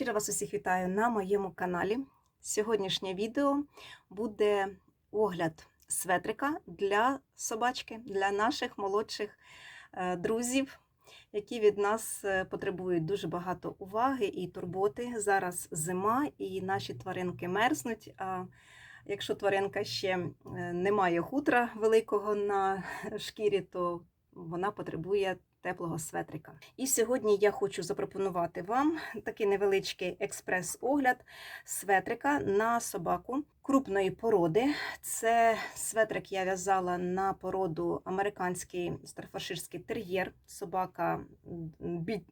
Щиро вас усіх вітаю на моєму каналі. Сьогоднішнє відео буде огляд светрика для собачки, для наших молодших е, друзів, які від нас е, потребують дуже багато уваги і турботи. Зараз зима, і наші тваринки мерзнуть. А якщо тваринка ще е, не має хутра великого на шкірі, то вона потребує теплого светрика. І сьогодні я хочу запропонувати вам такий невеличкий експрес-огляд светрика на собаку крупної породи. Це светрик я в'язала на породу американський старфаширський тер'єр, собака бі...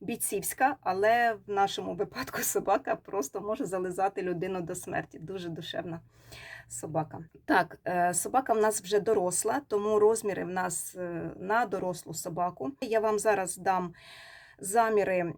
бійцівська, але в нашому випадку собака просто може зализати людину до смерті. Дуже душевна собака. Так, е, собака в нас вже доросла, тому розміри в нас е, на дорослу собаку. Я вам зараз дам заміри е,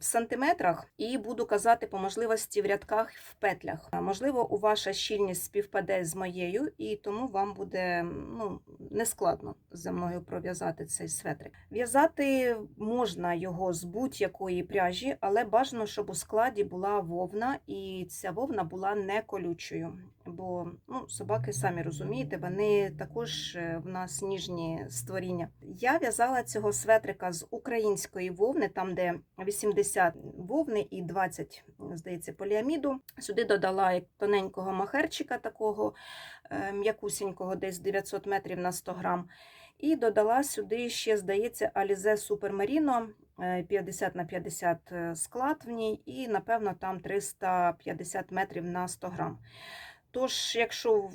в сантиметрах і буду казати по можливості в рядках в петлях. Можливо, у ваша щільність співпаде з моєю, і тому вам буде ну, нескладно зі мною пров'язати цей светрик. В'язати можна його з будь-якої пряжі, але бажано, щоб у складі була вовна, і ця вовна була не колючою. Бо ну, собаки самі розумієте, вони також е, в нас ніжні створіння. Я в'язала цього светрика з української вовни, там де 80 вовни і 20, здається, поліаміду. Сюди додала тоненького махерчика, такого е, м'якусінького, десь 900 метрів на 100 грам. І додала сюди ще, здається, Alize Super Merino 50 на 50 склад в ній, і, напевно, там 350 метрів на 100 грам. Тож, якщо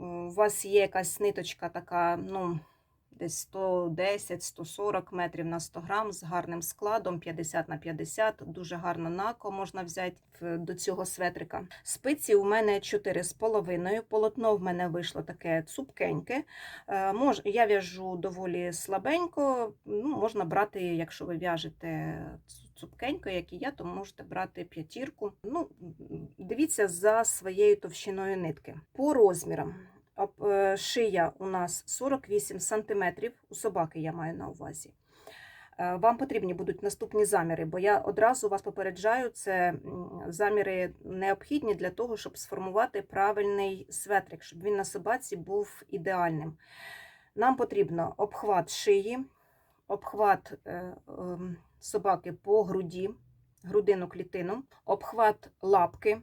у вас є якась ниточка така, ну, десь 110-140 метрів на 100 грам з гарним складом, 50 на 50, дуже гарно нако можна взяти до цього светрика. Спиці у мене 4,5, полотно в мене вийшло таке цупкеньке. Е, я в'яжу доволі слабенько, ну, можна брати, якщо ви в'яжете цупкенько, як і я, то можете брати п'ятірку. Ну, Дивіться за своєю товщиною нитки. По розмірам. Е, шия у нас 48 см, у собаки я маю на увазі. Е, вам потрібні будуть наступні заміри, бо я одразу вас попереджаю, це заміри необхідні для того, щоб сформувати правильний светрик, щоб він на собаці був ідеальним. Нам потрібно обхват шиї, обхват е, ем, собаки по груді, грудину клітину, обхват лапки,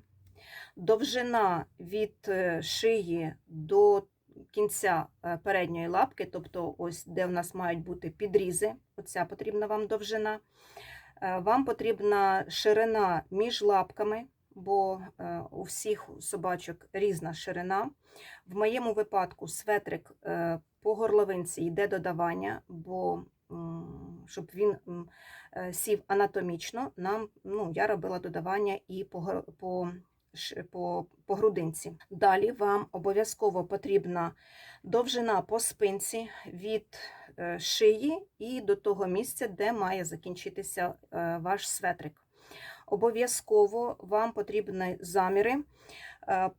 довжина від е, шиї до кінця е, передньої лапки, тобто ось де в нас мають бути підрізи, оця потрібна вам довжина. Е, вам потрібна ширина між лапками, бо у всіх собачок різна ширина. В моєму випадку светрик по горловинці йде додавання, бо щоб він сів анатомічно, нам, ну, я робила додавання і по, по, по, по грудинці. Далі вам обов'язково потрібна довжина по спинці від е, шиї і до того місця, де має закінчитися е, ваш светрик. Обов'язково вам потрібні заміри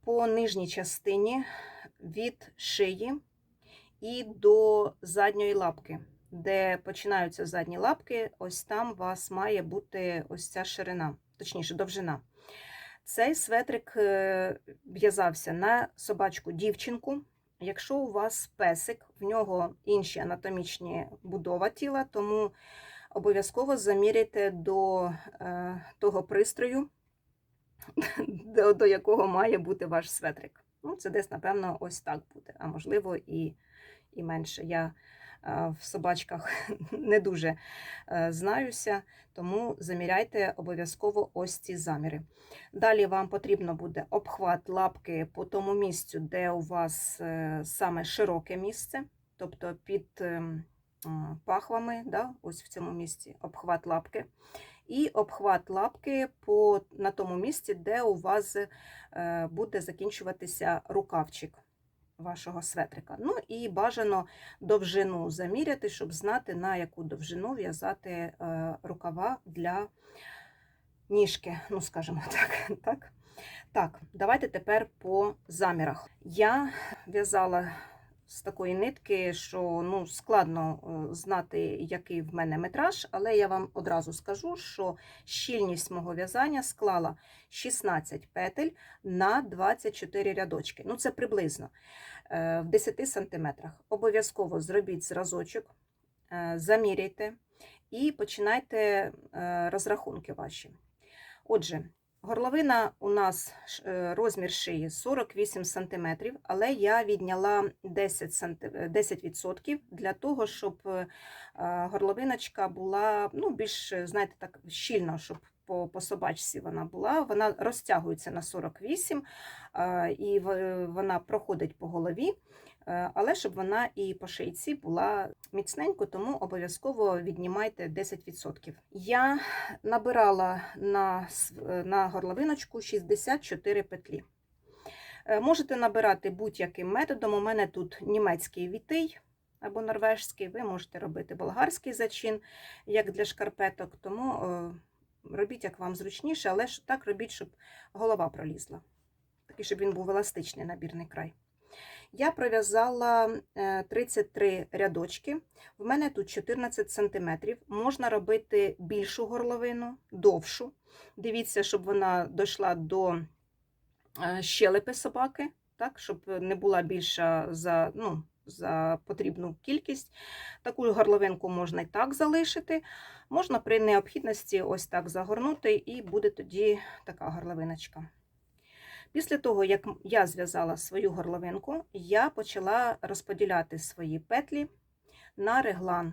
по нижній частині від шиї і до задньої лапки де починаються задні лапки, ось там у вас має бути ось ця ширина, точніше, довжина. Цей светрик е, в'язався на собачку дівчинку. Якщо у вас песик, в нього інші анатомічні будова тіла, тому обов'язково заміряйте до е, того пристрою, до, до якого має бути ваш светрик. Ну, Це десь, напевно, ось так буде, а можливо, і, і менше. Я в собачках не дуже е, знаюся, тому заміряйте обов'язково ось ці заміри. Далі вам потрібно буде обхват лапки по тому місцю, де у вас е, саме широке місце, тобто під ем, пахвами, да, ось в цьому місці обхват лапки. І обхват лапки по, на тому місці, де у вас е, буде закінчуватися рукавчик вашого светрика. Ну і бажано довжину заміряти, щоб знати, на яку довжину в'язати е, рукава для ніжки, ну, скажімо так. так. Так, давайте тепер по замірах. Я в'язала з такої нитки, що ну, складно е, знати, який в мене метраж, але я вам одразу скажу, що щільність мого в'язання склала 16 петель на 24 рядочки. Ну, це приблизно е, в 10 сантиметрах. Обов'язково зробіть зразочок, е, заміряйте і починайте розрахунки ваші. Отже, горловина у нас е, розмір шиї 48 см, але я відняла 10, санти... е, 10% для того, щоб е, горловиночка була ну, більш, знаєте, так щільно, щоб по, по собачці вона була. Вона розтягується на 48 е, і вона проходить по голові. Е, Але щоб вона і по шийці була міцненько, тому обов'язково віднімайте 10%. Я набирала на, е, на горловиночку 64 петлі. Е, Можете набирати будь-яким методом. У мене тут німецький вітий або норвежський, ви можете робити болгарський зачин, як для шкарпеток, тому робіть як вам зручніше, але так робіть, щоб голова пролізла. Такий, щоб він був еластичний набірний край. Я пров'язала е, 33 рядочки. В мене тут 14 см. Можна робити більшу горловину, довшу. Дивіться, щоб вона дійшла до е, щелепи собаки, так, щоб не була більша за, ну, за потрібну кількість. Таку горловинку можна і так залишити. Можна при необхідності ось так загорнути, і буде тоді така горловиночка. Після того, як я зв'язала свою горловинку, я почала розподіляти свої петлі на реглан.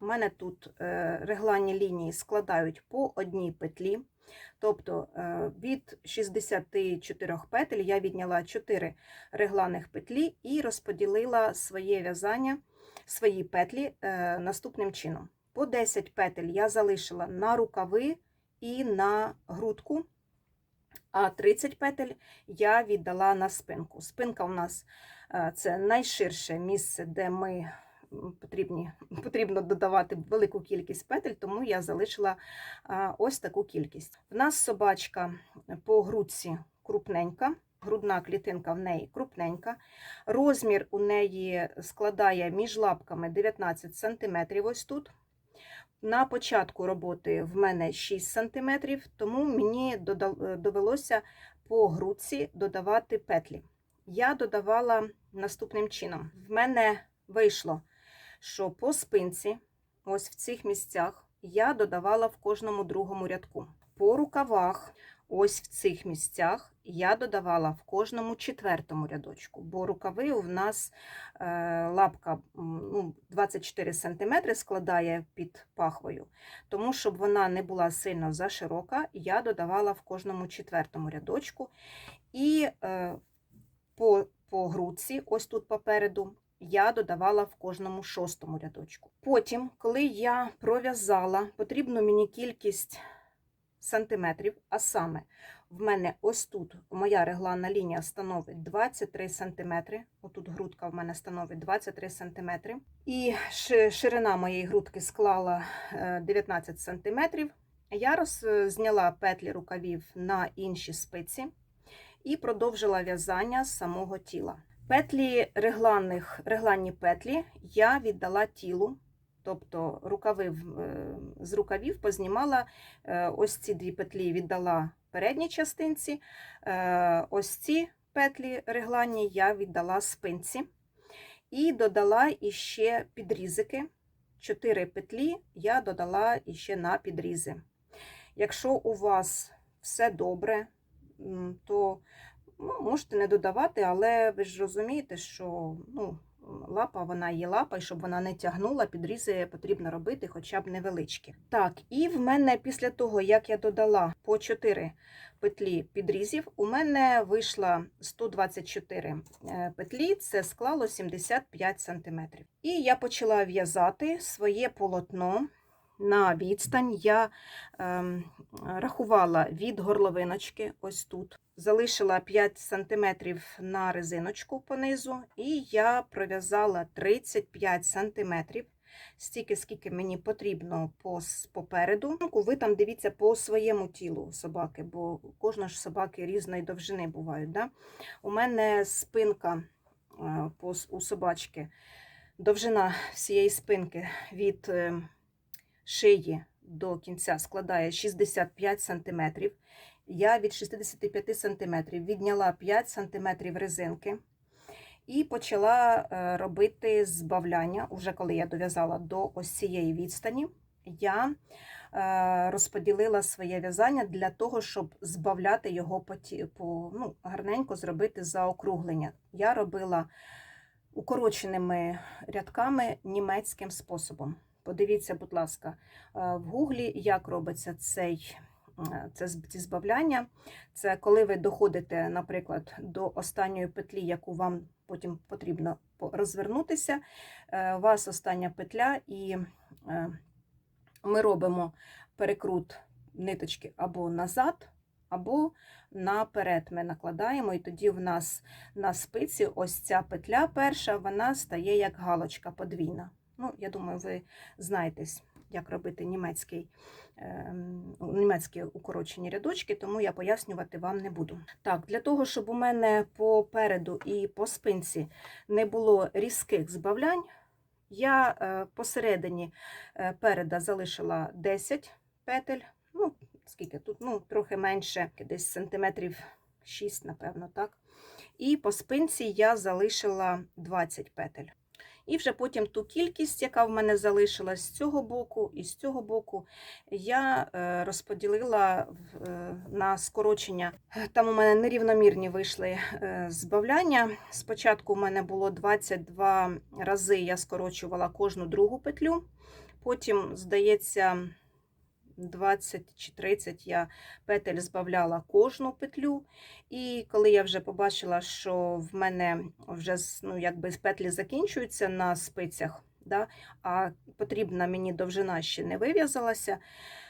У мене тут е, регланні лінії складають по одній петлі. Тобто е, від 64 петель я відняла 4 регланих петлі і розподілила своє в'язання, свої петлі е, наступним чином. По 10 петель я залишила на рукави і на грудку, а 30 петель я віддала на спинку. Спинка у нас е, це найширше місце, де ми потрібні, потрібно додавати велику кількість петель, тому я залишила ось таку кількість. В нас собачка по грудці крупненька, грудна клітинка в неї крупненька. Розмір у неї складає між лапками 19 см ось тут. На початку роботи в мене 6 см, тому мені довелося по грудці додавати петлі. Я додавала наступним чином. В мене вийшло, що по спинці, ось в цих місцях, я додавала в кожному другому рядку. По рукавах, ось в цих місцях, я додавала в кожному четвертому рядочку, бо рукави у нас е, лапка ну, 24 см складає під пахвою. Тому, щоб вона не була сильно заширока, я додавала в кожному четвертому рядочку. І е, по, по грудці, ось тут попереду, я додавала в кожному шостому рядочку. Потім, коли я пров'язала потрібну мені кількість сантиметрів, а саме в мене ось тут моя регланна лінія становить 23 сантиметри. Отут грудка в мене становить 23 сантиметри. І ширина моєї грудки склала е, 19 сантиметрів. Я роз, зняла петлі рукавів на інші спиці і продовжила в'язання самого тіла. Петлі регланних, регланні петлі я віддала тілу, тобто рукави е, з рукавів познімала е, ось ці дві петлі віддала передній частинці, е, ось ці петлі регланні я віддала спинці і додала іще підрізики. Чотири петлі я додала іще на підрізи. Якщо у вас все добре, то ну, можете не додавати, але ви ж розумієте, що ну, лапа вона є лапа, і щоб вона не тягнула, підрізи потрібно робити хоча б невеличкі. Так, і в мене після того, як я додала по 4 петлі підрізів, у мене вийшло 124 е, петлі, це склало 75 см. І я почала в'язати своє полотно на відстань. Я ем, рахувала від горловиночки, ось тут. Залишила 5 см на резиночку понизу, і я пров'язала 35 см, стільки, скільки мені потрібно попереду. Ви там дивіться по своєму тілу собаки, бо у кожної ж собаки різної довжини бувають. Да? У мене спинка е, у собачки довжина всієї спинки від е, шиї до кінця складає 65 см. Я від 65 см відняла 5 см резинки і почала е, робити збавляння. Уже коли я дов'язала до ось цієї відстані, я е, розподілила своє в'язання для того, щоб збавляти його по, по ну, гарненько зробити заокруглення. Я робила укороченими рядками німецьким способом. Подивіться, будь ласка, е, в гуглі, як робиться цей, це ці збавляння. Це коли ви доходите, наприклад, до останньої петлі, яку вам потім потрібно розвернутися. е, У вас остання петля, і е, ми робимо перекрут ниточки або назад, або наперед ми накладаємо, і тоді в нас на спиці ось ця петля перша, вона стає як галочка подвійна. Ну, я думаю, ви знаєтесь, як робити німецький, ем, німецькі укорочені рядочки, тому я пояснювати вам не буду. Так, для того, щоб у мене попереду і по спинці не було різких збавлянь, я е, посередині е, переда залишила 10 петель. Ну, скільки тут? Ну, трохи менше, десь сантиметрів 6, напевно, так. І по спинці я залишила 20 петель. І вже потім ту кількість, яка в мене залишилась з цього боку і з цього боку, я е, розподілила е, на скорочення. Там у мене нерівномірні вийшли е, збавляння. Спочатку у мене було 22 рази, я скорочувала кожну другу петлю. Потім, здається, 20 чи 30 я петель збавляла кожну петлю. І коли я вже побачила, що в мене вже ну, якби петлі закінчуються на спицях, да, а потрібна мені довжина ще не вив'язалася,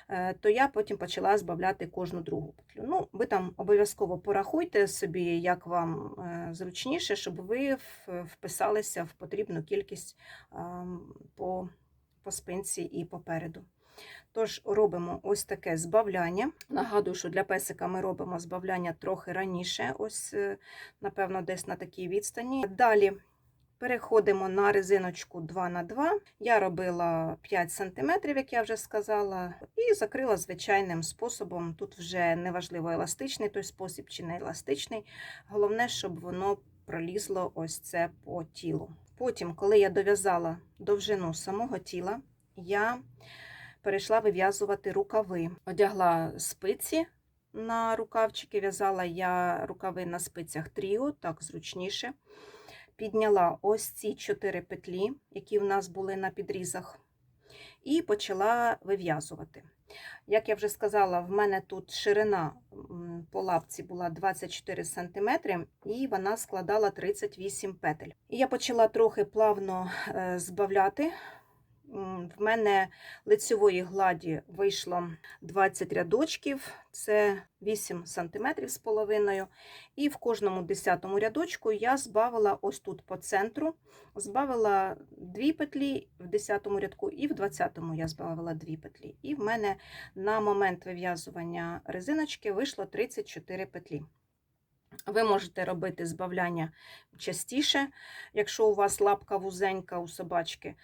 е, то я потім почала збавляти кожну другу петлю. Ну, ви там обов'язково порахуйте собі, як вам е, зручніше, щоб ви вписалися в потрібну кількість по, по спинці і попереду. Тож робимо ось таке збавляння. Нагадую, що для песика ми робимо збавляння трохи раніше, ось, е, напевно, десь на такій відстані. Далі переходимо на резиночку 2х2. Я робила 5 см, як я вже сказала, і закрила звичайним способом. Тут вже неважливо, еластичний той спосіб чи не еластичний. Головне, щоб воно пролізло ось це по тілу. Потім, коли я дов'язала довжину самого тіла, я перейшла вив'язувати рукави. Одягла спиці на рукавчики, в'язала я рукави на спицях тріо, так зручніше. Підняла ось ці чотири петлі, які в нас були на підрізах, і почала вив'язувати. Як я вже сказала, в мене тут ширина по лапці була 24 см, і вона складала 38 петель. І я почала трохи плавно е, збавляти. В мене лицьової гладі вийшло 20 рядочків, це 8 см з половиною. І в кожному десятому рядочку я збавила ось тут по центру, збавила 2 петлі в 10 рядку, і в 20 я збавила 2 петлі. І в мене на момент вив'язування резиночки вийшло 34 петлі. Ви можете робити збавляння частіше, якщо у вас лапка вузенька у собачки.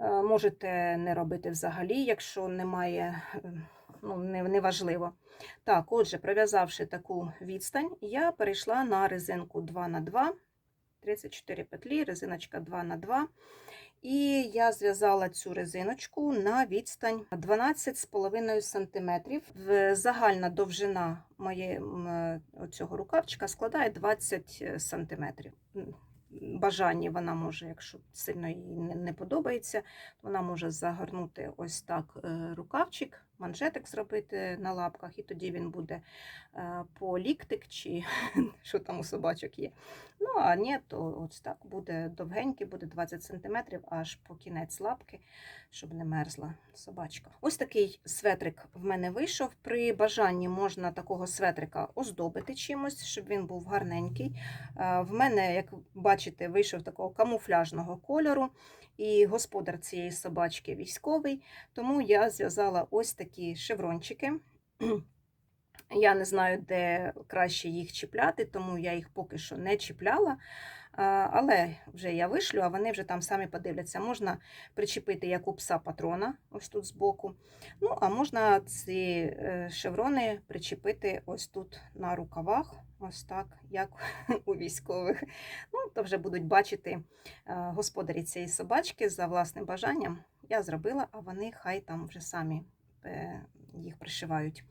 Е, Можете не робити взагалі, якщо немає, е, ну, не, не. Так, отже, пров'язавши таку відстань, я перейшла на резинку 2х2, 34 петлі, резиночка 2х2. І я зв'язала цю резиночку на відстань 12,5 см. Загальна довжина моєї цього рукавчика складає 20 см. Бажанні вона може, якщо сильно їй не, подобається, вона може загорнути ось так е, рукавчик, манжетик зробити на лапках, і тоді він буде е, по ліктик чи що там у собачок є. Ну, а ні, то ось так буде довгенький, буде 20 см аж по кінець лапки, щоб не мерзла собачка. Ось такий светрик в мене вийшов. При бажанні можна такого светрика оздобити чимось, щоб він був гарненький. Е, В мене, як бачите, вийшов такого камуфляжного кольору, і господар цієї собачки військовий, тому я зв'язала ось такі шеврончики. Я не знаю, де краще їх чіпляти, тому я їх поки що не чіпляла. Але вже я вишлю, а вони вже там самі подивляться. Можна причепити як у пса патрона, ось тут збоку. Ну, а можна ці е, шеврони причепити ось тут на рукавах, ось так, як у військових. Ну, то вже будуть бачити е, господарі цієї собачки за власним бажанням. Я зробила, а вони хай там вже самі е, їх пришивають.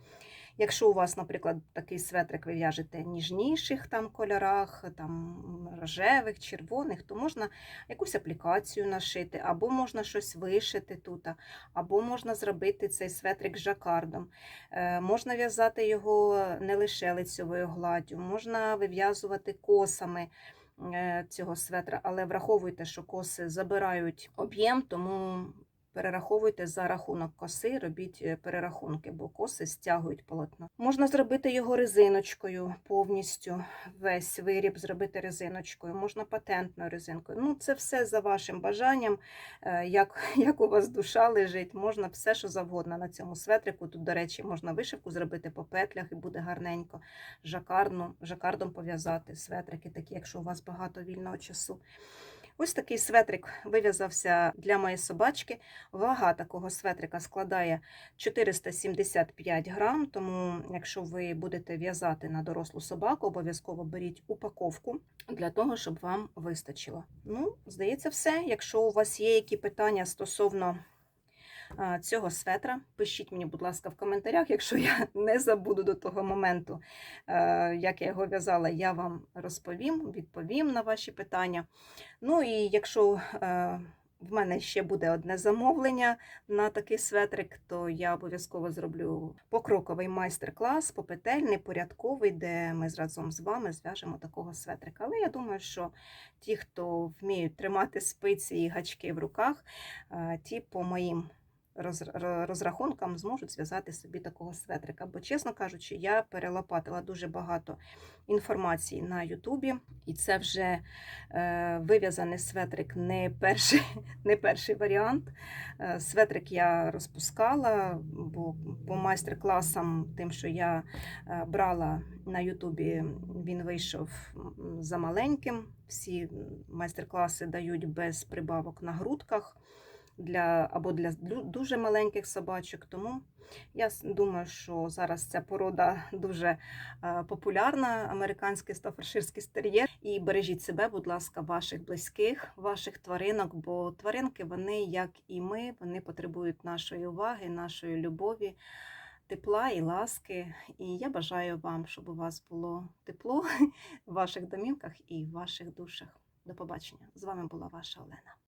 Якщо у вас, наприклад, такий светрик ви в'яжете ніжніших там кольорах, там рожевих, червоних, то можна якусь аплікацію нашити, або можна щось вишити тут, або можна зробити цей светрик жакардом. Е, Можна в'язати його не лише лицьовою гладдю, можна вив'язувати косами е, цього светра, але враховуйте, що коси забирають об'єм, тому перераховуйте за рахунок коси, робіть е, перерахунки, бо коси стягують полотно. Можна зробити його резиночкою повністю, весь виріб зробити резиночкою, можна патентною резинкою. Ну, це все за вашим бажанням, е, як, як у вас душа лежить, можна все, що завгодно на цьому светрику. Тут, до речі, можна вишивку зробити по петлях і буде гарненько. Жакарну, жакардом пов'язати светрики, такі, якщо у вас багато вільного часу. Ось такий светрик вив'язався для моєї собачки. Вага такого светрика складає 475 грам, тому якщо ви будете в'язати на дорослу собаку, обов'язково беріть упаковку для того, щоб вам вистачило. Ну, здається, все. Якщо у вас є які питання стосовно цього светра, пишіть мені, будь ласка, в коментарях. Якщо я не забуду до того моменту, е, як я його в'язала, я вам розповім, відповім на ваші питання. Ну і якщо е, в мене ще буде одне замовлення на такий светрик, то я обов'язково зроблю покроковий майстер-клас, попетельний, порядковий, де ми разом з вами зв'яжемо такого светрика. Але я думаю, що ті, хто вміють тримати спиці і гачки в руках, е, ті по моїм розрахункам зможуть зв'язати собі такого светрика. Бо, чесно кажучи, я перелопатила дуже багато інформації на Ютубі, і це вже е, вив'язаний светрик не перший, не перший варіант. Е, Светрик я розпускала, бо по майстер-класам, тим, що я е, брала на Ютубі, він вийшов м, замаленьким. Всі майстер-класи дають без прибавок на грудках для, або для дуже маленьких собачок. Тому я думаю, що зараз ця порода дуже е, популярна, американський стаферширський стер'єр. І бережіть себе, будь ласка, ваших близьких, ваших тваринок, бо тваринки, вони, як і ми, вони потребують нашої уваги, нашої любові. Тепла і ласки, і я бажаю вам, щоб у вас було тепло в ваших домівках і в ваших душах. До побачення! З вами була ваша Олена.